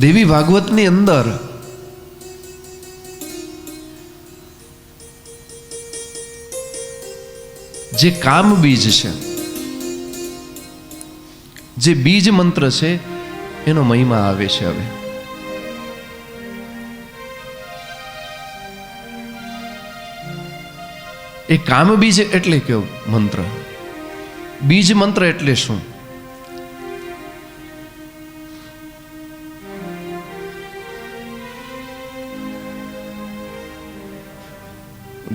દેવી ભાગવતની અંદર જે કામ બીજ છે, જે બીજ મંત્ર છે, એનો મહિમા આવે છે હવે. એ કામ બીજ એટલે કયો મંત્ર? બીજ મંત્ર એટલે શું?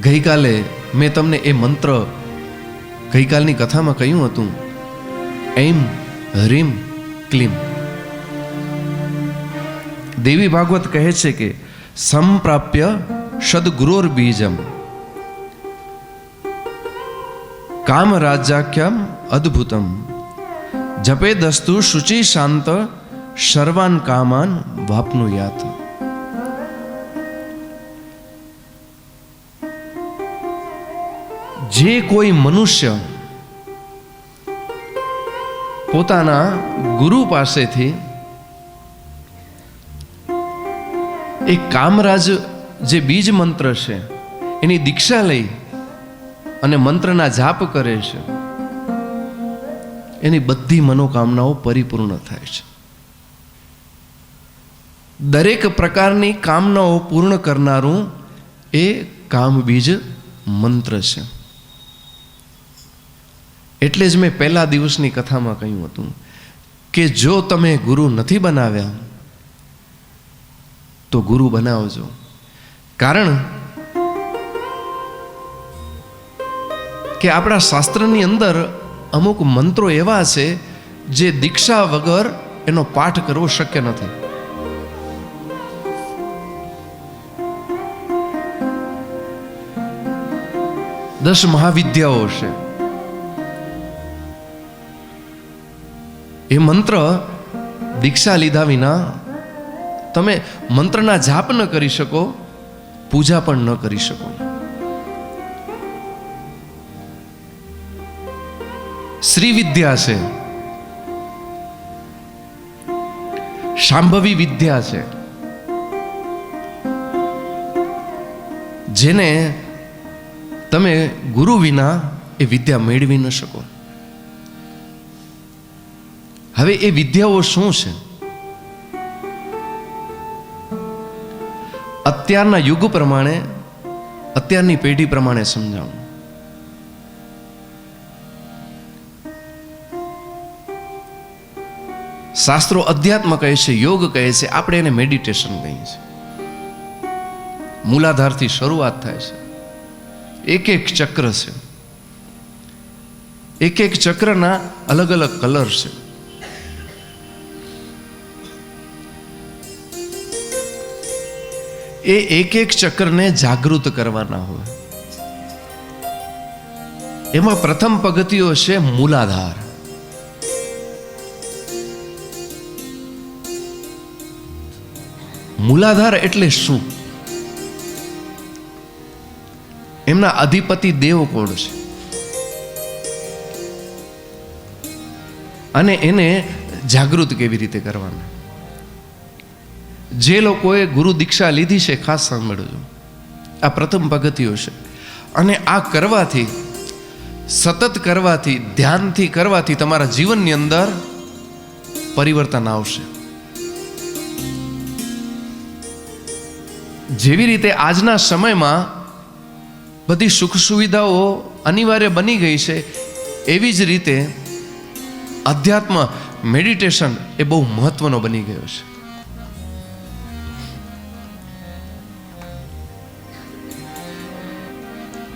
ગઈકાલે મેં તમને એ મંત્ર ગઈકાલની કથામાં કહ્યું હતું, એમ હરીમ ક્લીમ. દેવી ભાગવત કહે છે કે, સંપ્રાપ્ય સદગુરોર બીજમ. કામ રાજ્યાખ્યમ અદ્ભુતમ. જપે દસ્તુ શુચિ શાંત સર્વાન કામાન વાપનું યાત જે કોઈ મનુષ્ય પોતાના ગુરુ પાસેથી એ કામરાજ જે બીજ મંત્ર છે, એની દીક્ષા લઈ અને મંત્રના જાપ કરે છે, એની બધી મનોકામનાઓ પરિપૂર્ણ થાય છે. દરેક પ્રકારની કામનાઓ પૂર્ણ કરનારું એ કામ બીજ મંત્ર છે. એટલે જ મેં પહેલા દિવસની કથામાં કહ્યું હતું કે જો તમે ગુરુ નથી બનાવ્યા, તો ગુરુ બનાવજો. કારણ કે આપણા શાસ્ત્રની અંદર અમુક મંત્રો એવા છે જે દીક્ષા વગર એનો પાઠ કરવો શક્ય નથી. દસ મહાવિદ્યાઓ છે. એ મંત્ર દીક્ષા લીધા વિના તમે મંત્રના જાપ ન કરી શકો, પૂજા પણ ન કરી શકો. શ્રી વિદ્યા છે. શાંભવી વિદ્યા છે. જેને તમે ગુરુ વિના એ વિદ્યા મેળવી ન શકો. હવે એ વિદ્યાઓ શું છે? અત્યારના યુગ પ્રમાણે, અત્યારની પેઢી પ્રમાણે સમજાવું. શાસ્ત્રો અધ્યાત્મ કહે છે, યોગ કહે છે, આપણે એને મેડિટેશન કહીએ છીએ. મૂલાધારથી શરૂઆત થાય છે. એક એક ચક્ર છે. એક એક ચક્રના અલગ અલગ કલર છે. એ એક એક ચક્રને જાગૃત કરવાના હોય. એમાં પ્રથમ પગતિઓ છે મૂલાધાર. મૂલાધાર એટલે શું? એમના અધિપતિ દેવ કોણ છે? અને એને જાગૃત કેવી રીતે કરવાના? જે લોકોએ ગુરુ દીક્ષા લીધી છે, ખાસ સાંભળજો. આ પ્રથમ પગથિયો છે. અને આ કરવાથી, સતત કરવાથી, ધ્યાનથી કરવાથી તમારા જીવનની અંદર પરિવર્તન આવશે. જેવી રીતે આજના સમયમાં બધી સુખ સુવિધાઓ અનિવાર્ય બની ગઈ છે, એવી જ રીતે અધ્યાત્મ મેડિટેશન એ બહુ મહત્વનો બની ગયો છે.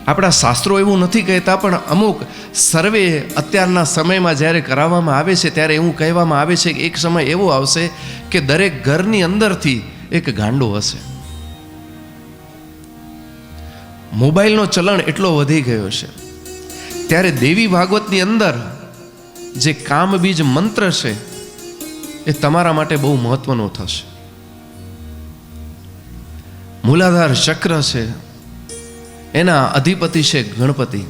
આપણા શાસ્ત્રો એવું નથી કહેતા, પણ અમુક સર્વે અત્યારના સમયમાં જ્યારે કરાવવામાં આવે છે, ત્યારે એવું કહેવામાં આવે છે કે એક સમય એવો આવશે કે દરેક ઘરની અંદરથી એક ગાંડો હશે. મોબાઈલનો ચલણ એટલો વધી ગયો છે. ત્યારે દેવી ભાગવતની અંદર જે કામબીજ મંત્ર છે, એ તમારા માટે બહુ મહત્વનો થશે. મૂલાધાર ચક્ર છે એના અધિપતિ છે ગણપતિ.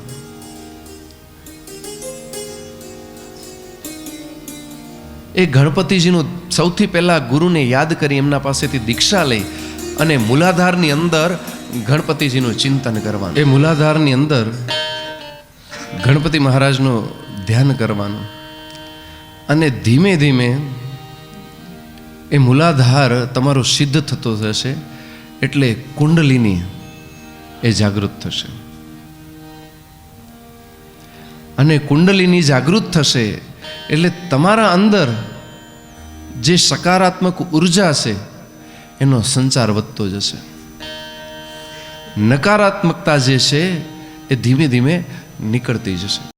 એ ગણપતિજીનું સૌથી પહેલાં ગુરુને યાદ કરી એમના પાસેથી દીક્ષા લઈ અને મૂલાધારની અંદર ગણપતિજીનું ચિંતન કરવાનું. એ મૂલાધારની અંદર ગણપતિ મહારાજનું ધ્યાન કરવાનું. અને ધીમે ધીમે એ મૂલાધાર તમારો સિદ્ધ થતો જશે એટલે કુંડલીની એ જાગૃત થશે. અને કુંડલીની જાગૃત થશે એટલે તમારા અંદર જે સકારાત્મક ઊર્જા છે, એનો સંચાર વધતો જશે. નકારાત્મકતા જે છે, એ ધીમે ધીમે નીકળતી જશે.